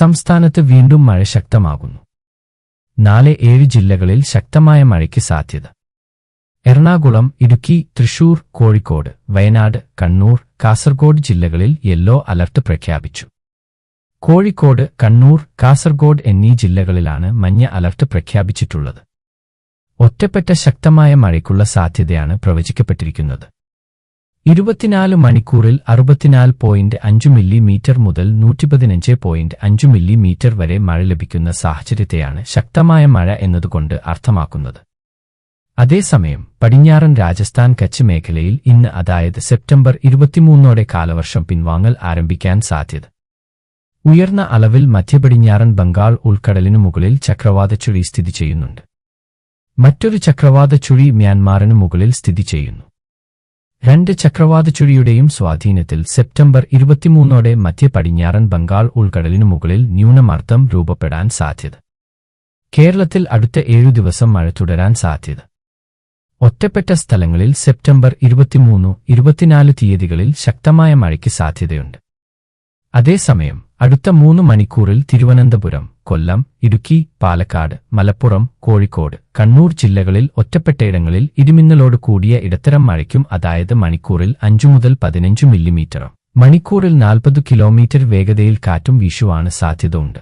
സംസ്ഥാനത്ത് വീണ്ടും മഴ ശക്തമാകുന്നു. നാളെ ഏഴ് ജില്ലകളിൽ ശക്തമായ മഴയ്ക്ക് സാധ്യത. എറണാകുളം ഇടുക്കി തൃശൂർ കോഴിക്കോട് വയനാട് കണ്ണൂർ കാസർഗോഡ് ജില്ലകളിൽ യെല്ലോ അലർട്ട് പ്രഖ്യാപിച്ചു. കോഴിക്കോട് കണ്ണൂർ കാസർഗോഡ് എന്നീ ജില്ലകളിലാണ് മഞ്ഞ അലർട്ട് പ്രഖ്യാപിച്ചിട്ടുള്ളത്. ഒറ്റപ്പെട്ട ശക്തമായ മഴയ്ക്കുള്ള സാധ്യതയാണ് പ്രവചിക്കപ്പെട്ടിരിക്കുന്നത്. ഇരുപത്തിനാല് മണിക്കൂറിൽ അറുപത്തിനാല് പോയിന്റ് അഞ്ച് മില്ലിമീറ്റർ മുതൽ നൂറ്റിപ്പതിനഞ്ച് പോയിന്റ് അഞ്ച് മില്ലിമീറ്റർ വരെ മഴ ലഭിക്കുന്ന സാഹചര്യത്തെയാണ് ശക്തമായ മഴ എന്നതുകൊണ്ട് അർത്ഥമാക്കുന്നത്. അതേസമയം പടിഞ്ഞാറൻ രാജസ്ഥാൻ കച്ച് മേഖലയിൽ ഇന്ന് അതായത് സെപ്റ്റംബർ ഇരുപത്തിമൂന്നോടെ കാലവർഷം പിൻവാങ്ങൽ ആരംഭിക്കാൻ സാധ്യത. ഉയർന്ന അളവിൽ മധ്യപടിഞ്ഞാറൻ ബംഗാൾ ഉൾക്കടലിനു മുകളിൽ ചക്രവാത ചുഴി സ്ഥിതി ചെയ്യുന്നുണ്ട്. മറ്റൊരു ചക്രവാത ചുഴി മ്യാൻമാറിനു മുകളിൽ സ്ഥിതി ചെയ്യുന്നു. രണ്ട് ചക്രവാത ചുഴിയുടെയും സ്വാധീനത്തിൽ സെപ്റ്റംബർ ഇരുപത്തിമൂന്നോടെ മധ്യ പടിഞ്ഞാറൻ ബംഗാൾ ഉൾക്കടലിനു മുകളിൽ ന്യൂനമർദ്ദം രൂപപ്പെടാൻ സാധ്യത. കേരളത്തിൽ അടുത്ത ഏഴു ദിവസം മഴ തുടരാൻ സാധ്യത. ഒറ്റപ്പെട്ട സ്ഥലങ്ങളിൽ സെപ്റ്റംബർ ഇരുപത്തിമൂന്ന് ഇരുപത്തിനാല് തീയതികളിൽ ശക്തമായ മഴയ്ക്ക് സാധ്യതയുണ്ട്. അതേസമയം അടുത്ത മൂന്ന് മണിക്കൂറിൽ തിരുവനന്തപുരം കൊല്ലം ഇടുക്കി പാലക്കാട് മലപ്പുറം കോഴിക്കോട് കണ്ണൂർ ജില്ലകളിൽ ഒറ്റപ്പെട്ടയിടങ്ങളിൽ ഇടിമിന്നലോട് കൂടിയ ഇടത്തരം മഴയ്ക്കും അതായത് മണിക്കൂറിൽ അഞ്ചു മുതൽ പതിനഞ്ചു മില്ലിമീറ്ററും മണിക്കൂറിൽ നാൽപ്പത് കിലോമീറ്റർ വേഗതയിൽ കാറ്റും വീശുവാണ് സാധ്യതയുണ്ട്.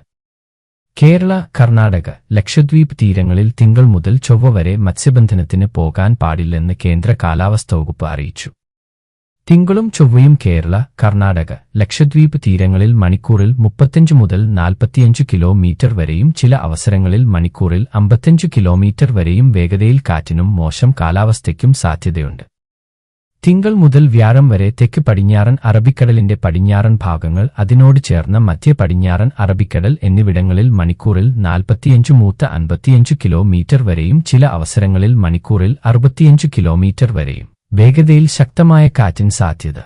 കേരള കർണാടക ലക്ഷദ്വീപ് തീരങ്ങളിൽ തിങ്കൾ മുതൽ ചൊവ്വ വരെ മത്സ്യബന്ധനത്തിന് പോകാൻ പാടില്ലെന്ന് കേന്ദ്ര കാലാവസ്ഥ വകുപ്പ് അറിയിച്ചു. തിങ്കളും ചൊവ്വയും കേരള കർണാടക ലക്ഷദ്വീപ് തീരങ്ങളിൽ മണിക്കൂറിൽ മുപ്പത്തഞ്ച് മുതൽ നാൽപ്പത്തിയഞ്ച് കിലോമീറ്റർ വരെയും ചില അവസരങ്ങളിൽ മണിക്കൂറിൽ അമ്പത്തഞ്ച് കിലോമീറ്റർ വരെയും വേഗതയിൽ കാറ്റിനും മോശം കാലാവസ്ഥയ്ക്കും സാധ്യതയുണ്ട്. തിങ്കൾ മുതൽ വ്യാഴം വരെ തെക്ക് പടിഞ്ഞാറൻ അറബിക്കടലിന്റെ പടിഞ്ഞാറൻ ഭാഗങ്ങൾ അതിനോട് ചേർന്ന മധ്യ പടിഞ്ഞാറൻ അറബിക്കടൽ എന്നിവിടങ്ങളിൽ മണിക്കൂറിൽ നാൽപ്പത്തിയഞ്ച് മൂത്ത അൻപത്തിയഞ്ച് കിലോമീറ്റർ വരെയും ചില അവസരങ്ങളിൽ മണിക്കൂറിൽ അറുപത്തിയഞ്ച് കിലോമീറ്റർ വരെയും. വേഗതയിൽ ശക്തമായ കാറ്റിൻ സാധ്യത.